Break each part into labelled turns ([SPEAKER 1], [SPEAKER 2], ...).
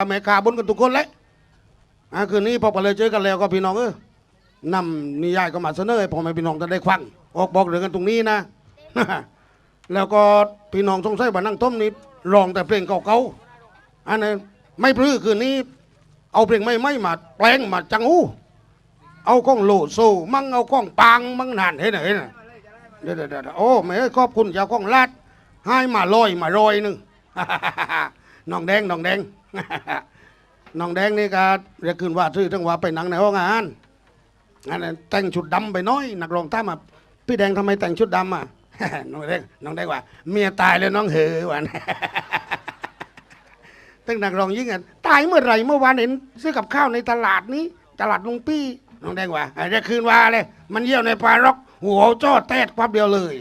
[SPEAKER 1] อเมริกาบนกันทุกคนเลยคืนนี้พอไปเลยเจอกันแล้วก็พี่น้องเออนำนิยายก็มาเสนอให้พ่อแม่พี่น้องจะได้ฟังออกบอกเรื่องกันตรงนี้นะ แล้วก็พี่น้องสงสัยว่านั่งต้มนี่ร้องแต่เพลงเก่าๆอันนั้ไม่พลื้อคืนนี้ เอาเพลงไม่ไม่มาแปลงมาจังหูเอาข้องโลโซมั่งเอาข้องปางมั่งนานเห็นไหมนเดี๋ยวเดี๋ยวเดี๋ยวโอ้แม่ขอบคุณเจ้าข้องลาดให้มาลอยมาลอยหนึ่ง น้องแดงน้องแดงน้องแดงนี่ก็เรียกขึ้นว่าชื่อทั้งว่าไปหนังในห้องอาหารอันนั้นแต่งชุดดำไปน้อยนักร้องตามมาพี่แดงทำไมแต่งชุดดำอะน้องแดงน้องแดงว่า เมียตายแล้วน้องเหอวันตั้งนักร้องยิ่งอะตายเมื่อไหร่เมื่อวานเห็นซื้อกับข้าวในตลาดนี้ ตลาดลุงปี้น้องแดงว่าเรียกคืนว่าเลย มันเยี่ยวในปลารอกหัวจ้อแตดความเดียวเลย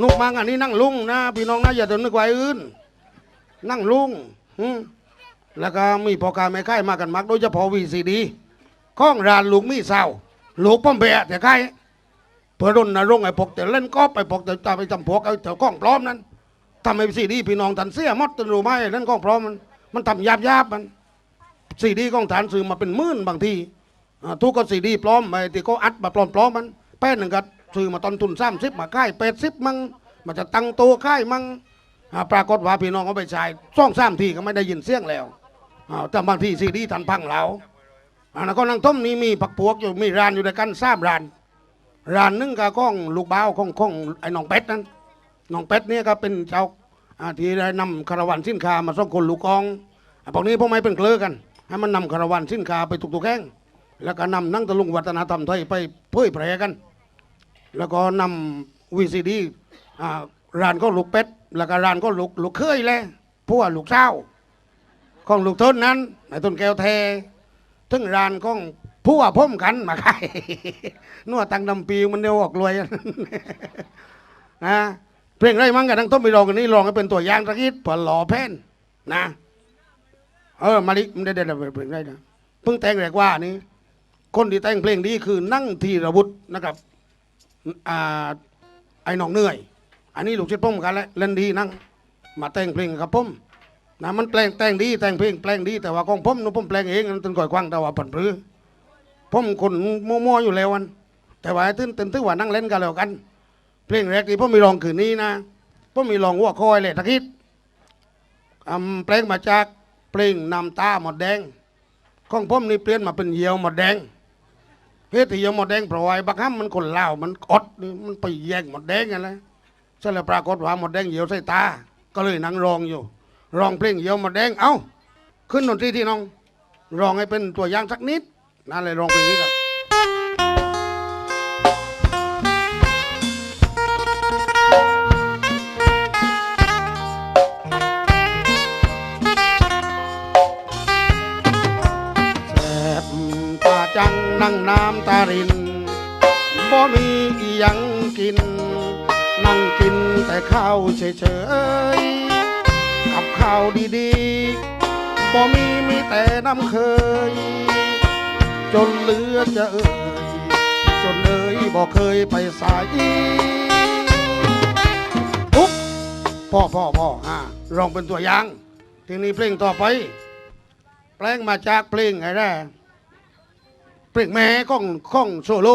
[SPEAKER 1] นุกมังอันนี้นั่งลุงนะพี่น้องนะอย่าเดินนึกไว้อื่น นั่งลุงอืมแล้วก็มีพอการไม่ค่ายมากันมักโดยเฉพาะวีซีดีข้องรานลูกมีเศร้าลูกป้อมเบะแต่ใครเพื่อรนนรงค์ไอ้พวกแต่เล่นกอบไอ้พวกแต่ตาไปจำพวกไอ้แต่ข้องพร้อมนั้นทำไอ้ซีดีพี่น้องทันเสียมดตันรู้ไหมเล่นข้องพร้อมมันมันทำยาบยาบมันซีดีข้องฐานซื้อมาเป็นหมื่นบางทีอ่าทุกก็ซีดีปลอมไอ้ที่เขาอัดมาปลอมปลอมๆมันแป้นหนึ่งก็ซื้อมาตอนทุนสามสิบมาค่ายเป็ดสิบมั่งมันจะตั้งโตวค่ายมั่ง ปรากฏว่าพี่น้องเขาไปใช้ซ่องสามทีก็ไม่ได้ยินเสียงแล้วแต่บางทีซีดีทันพังเราอันนั้นก็นังต้มนี้มีผักปวกอยู่มีร้านอยู่ด้วยกันสามร้านร้านนึงก็ข้องลูกบ้าวของของไอ้น้องเป็ดนั้นน้องเป็ดเนี่ยก็เป็นเจ้าที่ได้นำคาราวานสินค้ามาส่งคนลูกกองพวกนี้พวกไม่เป็นเกลือกัน ให้มันนำคาราวานสินค้าไปตุกๆแข้งแล้วก็นำนั่งตะลุงวัฒนธรรมไทยไปเผยแพร่กัน แล้วก็นำวีซีดีอ่า ร้านก็ลูกเป็ด แล้วก็ร้านก็ลูกลูกเคยแหละพวกลูกเช้าของลูกต้นนั้นไอ้ต้นแก้วแทถึงร้านของผู้ว่าพ่มกันมาขายนัวตังดำปีมันเดียวออกรวยนะเพลงไรมั้งกันทั้งต้นไปลองกันนี้ลองให้เป็นตัวอย่างสักนิดเพื่อหล่อแพ่นนะ เออมาลิมันได้ได้เพลงได้นะเพิ่งแต่งแรกว่านี้คนที่แต่งเพลงนี้คือนั่งทีระบุตนะครับอ่าไอ้หนองเหนื่อย อันนี้ลูกศิษย์ผมกันแหละเล่นดีนั่งมาแต่งเพลงกับผมนะมันแปลงแต่งดีแต่งเพลงแปลงดีแต่ว่าของผมนู้ผมแปลงเองนั่นต้นก่อยกว้างแต่ว่าผันปรือผมคนมัวๆอยู่แล้ววัน แต่ว่าตื่นตื่นตื่นว่านั่งเล่นกันแล้วกัน เพลงแรกที่ผมมีลองคืนนี้นะผมมีลองหัวคอยเลยตะคิดอำแปลงมาจากเพลงนำตาหมดแดงของผมนี่เปลี่ยนมาเป็นเหยียวหมดแดงเฮ็ดที่เหยียวหมดแดงเพราะว่าไอ้บักห้ำมันคนเล่ามันอดนี่มันไปแย่งหมดแดงกันเลย เสร็จแล้วปรากฏว่าหมดแดงเหยี่ยวใส่ตา ก็เลยนั่งร้องอยู่ร้องเพลงเหยี่ยวหมดแดงเอ้า ขึ้นดนตรีที่น้องร้องให้เป็นตัวอย่างสักนิดนั่นเลยร้องเพลงนี้ครับแสบตาจังนั่งน้ำตารินบ่มีอีหยังกิน กินแต่ข้าวเฉยๆกับข้าวดีๆบ่มีมีแต่น้ำเคย จนเหลือจะเอ่ยจนเอ่ยบ่เคยไปสายปุ๊บพ่อพ่อพ่ออ่าร้องเป็นตัวอย่างทีนี้เพลงต่อไป แปลงมาจากเพลงอะไรนะเพลงแม่ของของโซโล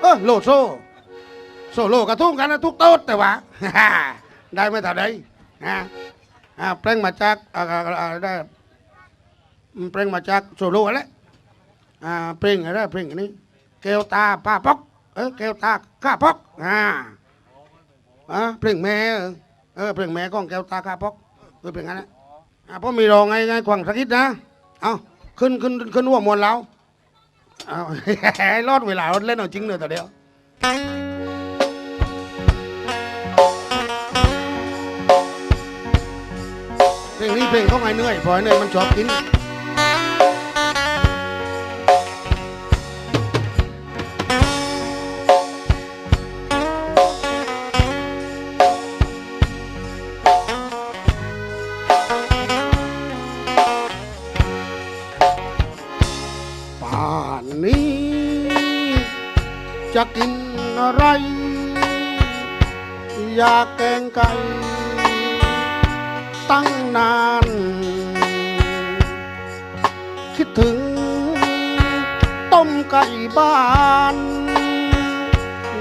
[SPEAKER 1] เออโลโซ โซโลกระทุ่งกันนะทุกโต๊ดแต่ว่า ได้ไม่เท่าใดอ่าอ่าแปลงมาจากอ่าได้อืมแปลงมาจากโซโลอะไรอ่าเพลงอะไรเพลงนี้แก้วตาป้าปอกเออแก้วตาข้าปอกอ่าอ่าเพลงแม่เออเพลงแม่ของแก้วตาข้าปอกเออเพลงนั้นนะอะพ่อมีรองไงไงกวางสักนิดนะเอาขึ้นขึ้นขึ้นหัวมวลแล้วเอารอดเวลาเล่นเอาจริงเลยแต่เดียว เพลงเของไอ้เหนื่อยพอเหนื่อยมันชอบกินป่านนี้จะกินอะไร อยากแกงไก่ตั้งนาน ต้มไก่บ้าน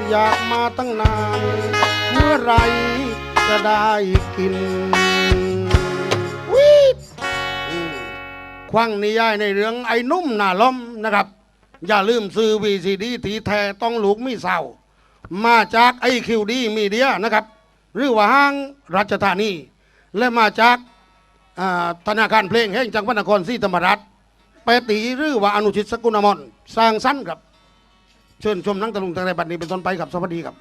[SPEAKER 1] อยากมาตั้งนาน เมื่อไหรจะได้กินวิอืมควังนิยายในเรื่องไอ้นุ่มหน้าล้มนะครับ อย่าลืมซื้อวีซีดีทีแท้ต้องลูกมีเศร้า มาจากไอคิวดีมีเดียนะครับ หรือว่าห้างรัชธานี และมาจากอ่าธนาคารเพลงแห่งจังหวัดนครศรีธรรมราชไปตีหรือว่าอนุชิตสกุลอมร สร้างสั้นครับ เชิญชมนังตะลุงแต่ในบัดนี้เป็นต้นไปครับ สวัสดีครับ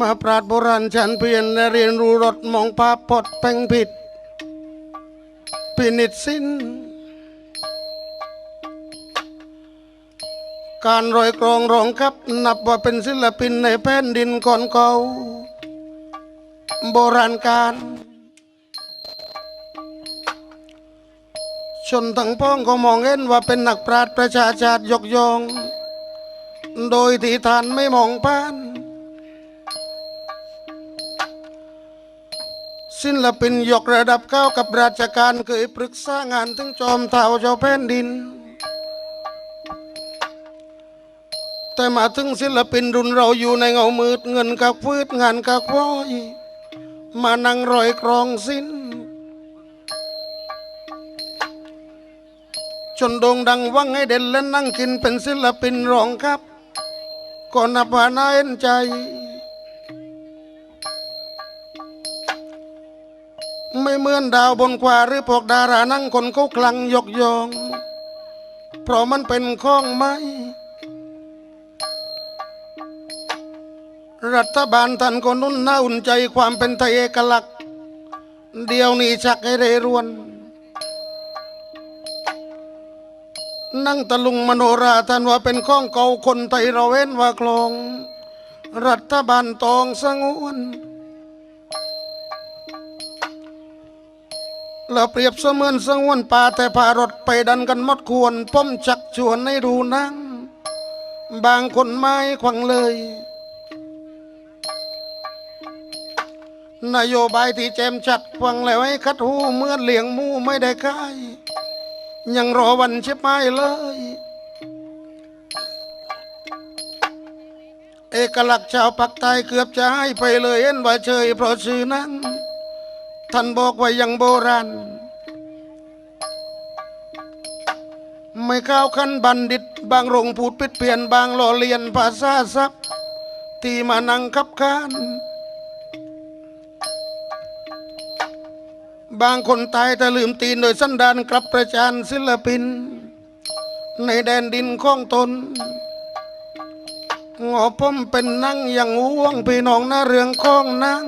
[SPEAKER 1] มาปราดโบราณฉันเพียนและเรียนรู้รสมองภาพพดแปลงผิดพินิจสิ้น การรอยกรองรองครับ นับว่าเป็นศิลปินในแผ่นดินก่อนเก่าโบราณการชนทั้งพ้องก็มองเห็นว่าเป็นนักปราชญ์ประชาชาติยกยอง โดยที่ทานไม่มองผ่าน ศิลปินยกระดับเข้ากับราชการเคยปรึกษางานถึงจอมเท่าเจ้าแผ่นดิน แต่มาถึงศิลปินรุ่นเราอยู่ในเงามืดเงินกับฟืดงานกับว้อยมานั่งรอยกรองสิ้น จนโด่งดังวังให้เด่นและนั่งกินเป็นศิลปินรองครับก็นับว่าน่าเห็นใจ ไม่เหมือนดาวบนขวาหรือพวกดารานั่งคนเขาคลังยกยอง เพราะมันเป็นข้องไม้รัฐบาลท่านก็นุ่นน่าอุ่นใจความเป็นไทยเอกลักษณ์ เดียวนี้ชักให้เรรวน นั่งตะลุงมโนราท่านว่าเป็นข้องเก่าคนไทยเราเว้นว่าคลอง รัฐบาลตองสงวน เราเปรียบเสมือนสงวนป่าแต่พารถไปดันกันมดควรป้อมชักชวนให้ดูนั่งบางคนไม่ขวังเลย นโยบายที่แจมชัดฟังแล้วให้คัดหูเมื่อเลี้ยงมูไม่ได้ค่าย ยังรอวันเชิบไม่เลย เอกลักษณ์ชาวปักใต้เกือบจะให้ไปเลยเห็นว่าเชยเพราะชื่อนั้น ท่านบอกไว่ายังโบราณ ไม่เข้าวขันบัณฑิต บางโรงพูดปิดเปลี่ยนบางหล่อเลียนภาษาซับที่มานั่งคับคานบางคนตายแต่ลืมตีนโดยสันดานกลับประจานศิลปิน ในแดนดินของตนงอผมเป็นนั่งอย่างห่วงพี่น้องหน้าเรืองของนั่ง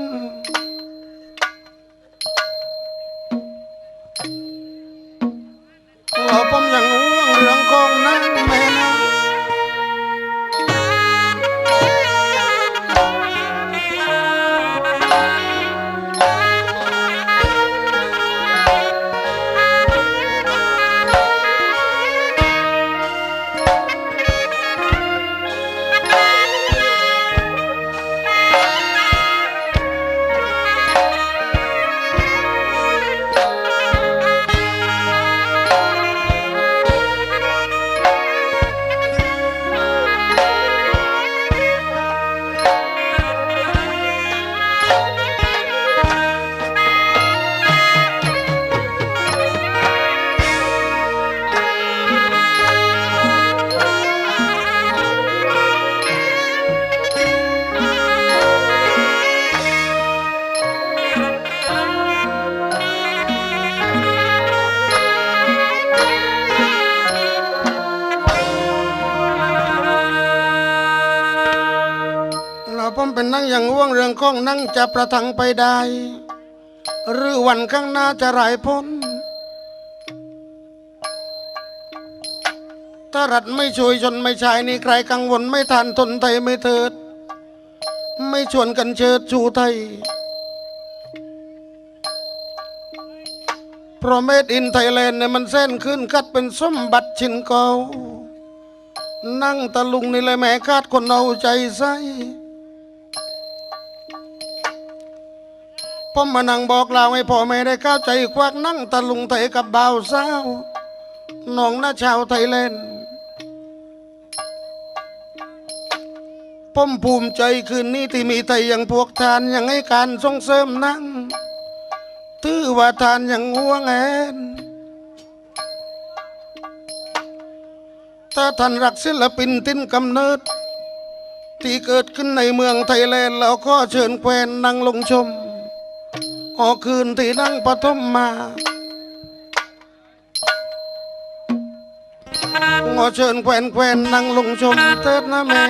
[SPEAKER 1] ผมเป็นนั่งอย่างห่วงเรืองข้องนั่งจะประทังไปได้ หรือวันข้างหน้าจะหลายพ้น ถ้ารัฐไม่ช่วยชนไม่ชายนี่ใครกังวลไม่ทันทนไทยไม่เถิด ไม่ชวนกันเชิดชูไทยเพราะเมดอินไทยแลนด์เนี่ยมันเส้นขึ้นคัดเป็นสมบัติชิ้นเก่านั่งตะลุงนี่เลยแม่คาดคนเอาใจใส่ ผมมานั่งบอกเล่าให้พ่อแม่ได้เข้าใจควักนั่งตะลุงไทยกับบ่าวสาวน้องน้าชาวไทยแลนผมภูมิใจคืนนี้ที่มีไทยอย่างพวกทานยังให้การส่งเสริมนั่งถือว่าทานอย่างห่วงแหนถ้าท่านรักศิลปินทิ้นกำเนิด ที่เกิดขึ้นในเมืองไทยแลนด์แล้วก็เชิญแควนนั่งลงชม ออกคืนที่นั่งปฐมมางอเชิญแควนแควนนั่งลงชมเถิดนะแม่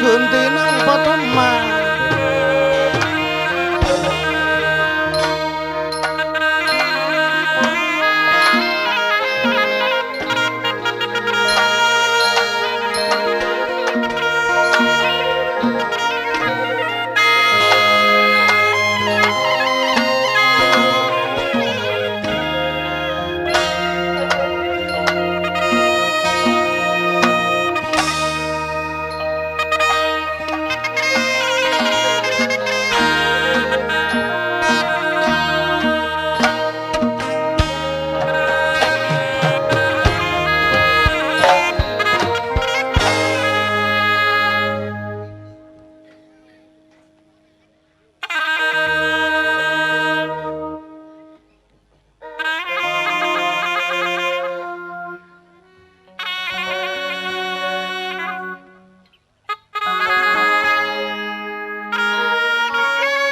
[SPEAKER 1] คืนที่นั่งปฐมมา